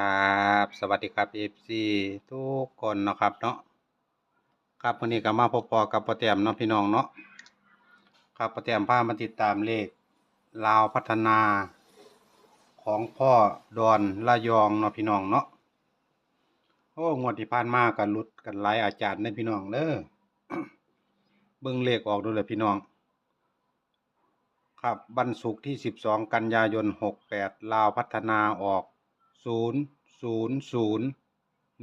ครับสวัสดีครับ FC ทุกคนเนาะครับเนาะครับวันนี้ก็มาพบปอกับโปรแตมเนาะพี่น้องเนาะครับโปรแตมพามาติดตามเลขลาวพัฒนาของพ่อดอนละยองเนาะพี่น้องเนาะโอ้งวดที่ผ่านมากันลุดกันหลายอาจารย์เด้อพี่น้องเด้อเบิ่งเลขออกดูเลยพี่น้อง ครับวันศุกร์ที่12กันยายน68ลาวพัฒนาออก 0 0 0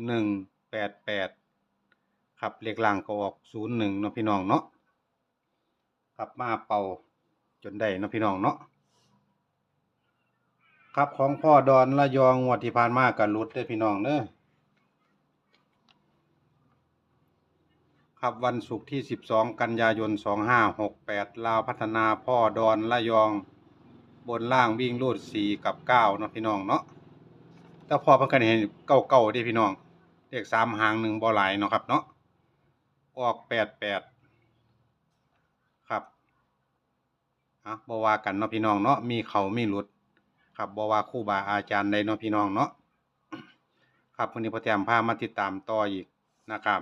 1 8 8ครับเลขล่างก็ออก01เนาะพี่น้องเนาะครับมาเป่าจนได้เนาะพี่น้องเนาะครับของพ่อดอนละยองงวดที่ผ่านมากันรุดเด้พี่น้องเด้อครับวันศุกร์ที่ 12 กันยายน 2568 ลาวพัฒนาพ่อดอนละยอง บนล่างวิ่งรูด4กับ 9 เนาะพี่น้องเนาะ แต่พอเพิ่นก็เห็นเก้าเก้าเด้พี่น้องเลขสามหางหนึ่งบ่หลายเนาะครับเนาะออกแปดแปดครับอะบ่ว่ากันเนาะพี่น้องเนาะมีเขามีหลุด ครับบ่ว่าครูบาอาจารย์ใดเนาะพี่น้องเนาะครับวันนี้พ่อแจมพามาติดตามต่ออีกนะครับ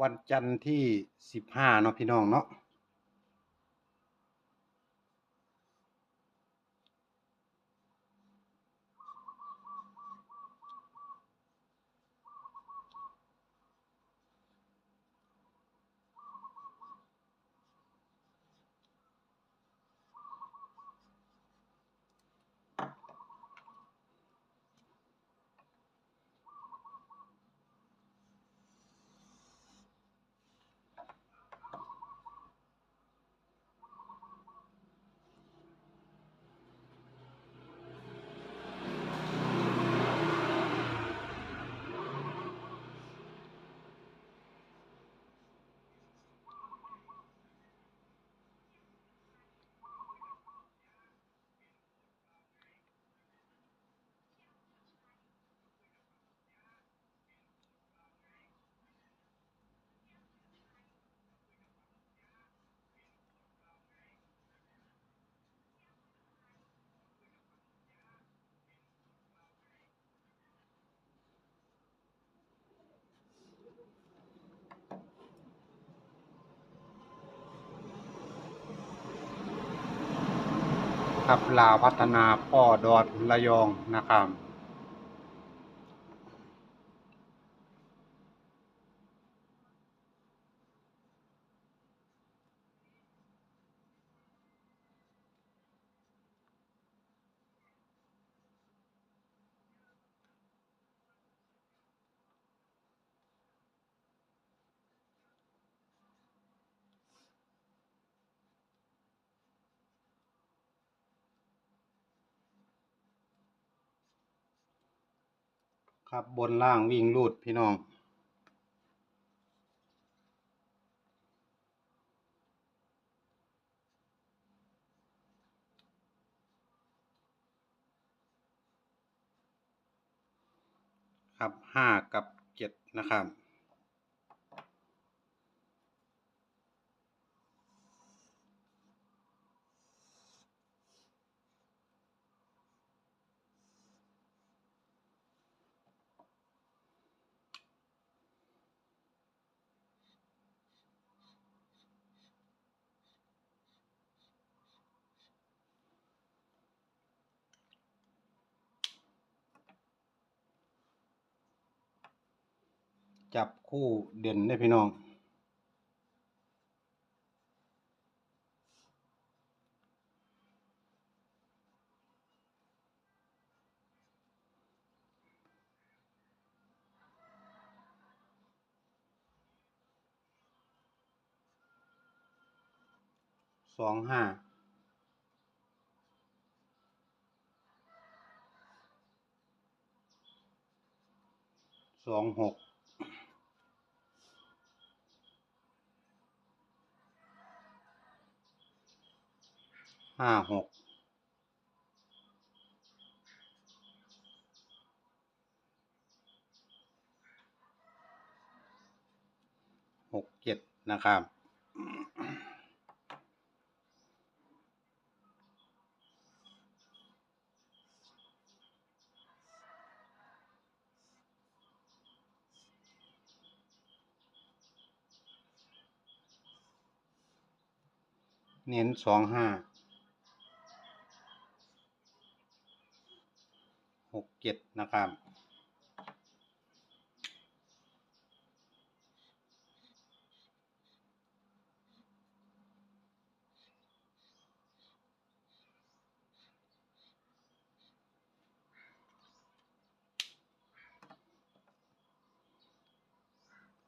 วันจันทร์ที่สิบห้าเนาะพี่น้องเนาะ ครับ ลาวพัฒนาพ่อดอนระยองนะครับ ครับบนล่างวิ่งรูดพี่น้อง ครับห้ากับเจ็ดนะครับ จับคู่เด่นได้พี่น้อง สองห้าสองหก ห้าหกหกเจ็ดนะครับเน้นสองห้า หกเจ็ดนะครับ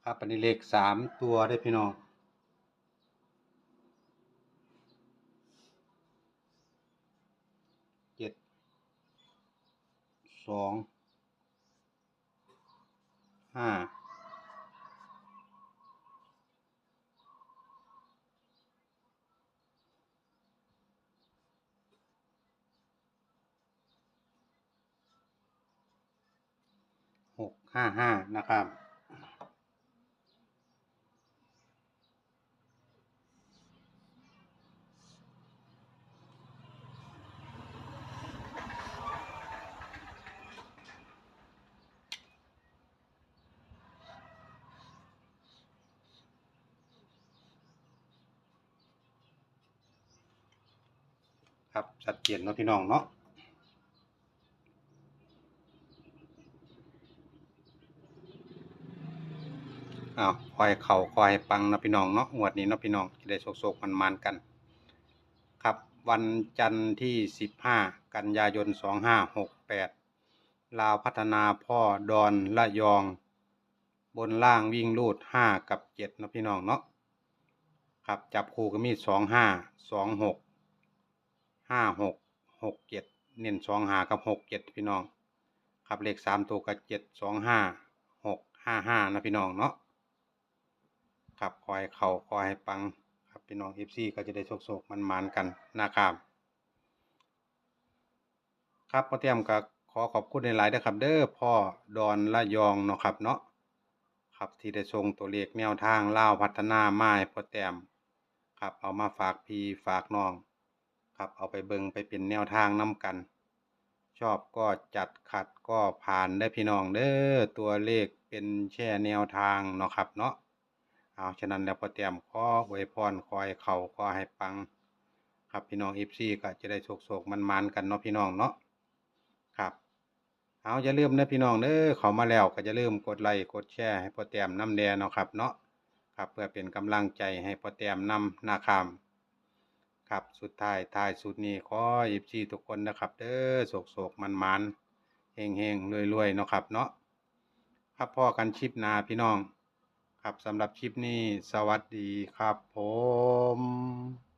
ครับอันนี้เลขสามตัวได้พี่น้อง เจ็ด ส องห้าหกห้าห้านะครับ ครับชัดเจนเนาะพี่น้องเนาะอ้าวคอยเข่าคอยปังนะพี่น้องเนาะงวดนี้เนาะพี่น้องจะได้โศกๆมันๆกัน ครับวันจันทร์ที่ 15 กันยายน 2568 ลาวพัฒนาพ่อดอนละยอง บนล่างวิ่งลูด 5 กับ7เนะพี่น้องเนาะครับจับคู่ก็มี 25 26 ห้าหกหกเจ็ดเน้นสองหากับหกเจ็ดพี่น้อง ครับเลขสามตัวกับเจ็ดสองห้าหกห้าห้านะพี่น้องเนาะครับคอยเข่าคอยให้ปังครับพี่น้องเอฟซีก็จะได้โชคๆมันมันกันนะครับครับพ่อเตรียมก็ขอขอบคุณในหลายนะครับ เด้อพ่อดอนละยองเนาะครับเนาะครับที่ได้ส่งตัวเลขแนวทางเล่าพัฒนาไม้พ่อเตรียมครับเอามาฝากพี่ฝากน้อง ครับ เอาไปเบิงไปเป็นแนวทางนำกัน ชอบก็จัดขัดก็ผ่านได้พี่น้องเด้อตัวเลขเป็นแช่แนวทางเนาะครับเนาะเอาฉะนั้นแล้วพอเตรียมข้ออวพรคอยเข่าขอให้ปัง ครับพี่น้องเอฟซีก็จะได้โศกๆมันๆกันเนาะพี่น้องเนาะครับเอาอย่าลืมนะพี่น้องเด้อเขามาแล้วก็จะลืมกดไลค์กดแชร์ให้พอเตรียมน้ำแดงเนาะครับเนาะครับเพื่อเป็นกำลังใจให้พอเตรียมนำนาคาม ครับสุดท้ายท้ายสุดนี้ขอยิบชีทุกคนนะครับเด้อโศกโศกมันมันเฮงเฮงรวยรวยเนาะครับเนาะครับพ่อกันชิปนาพี่น้อง ครับสำหรับคลิปนี้สวัสดีครับผม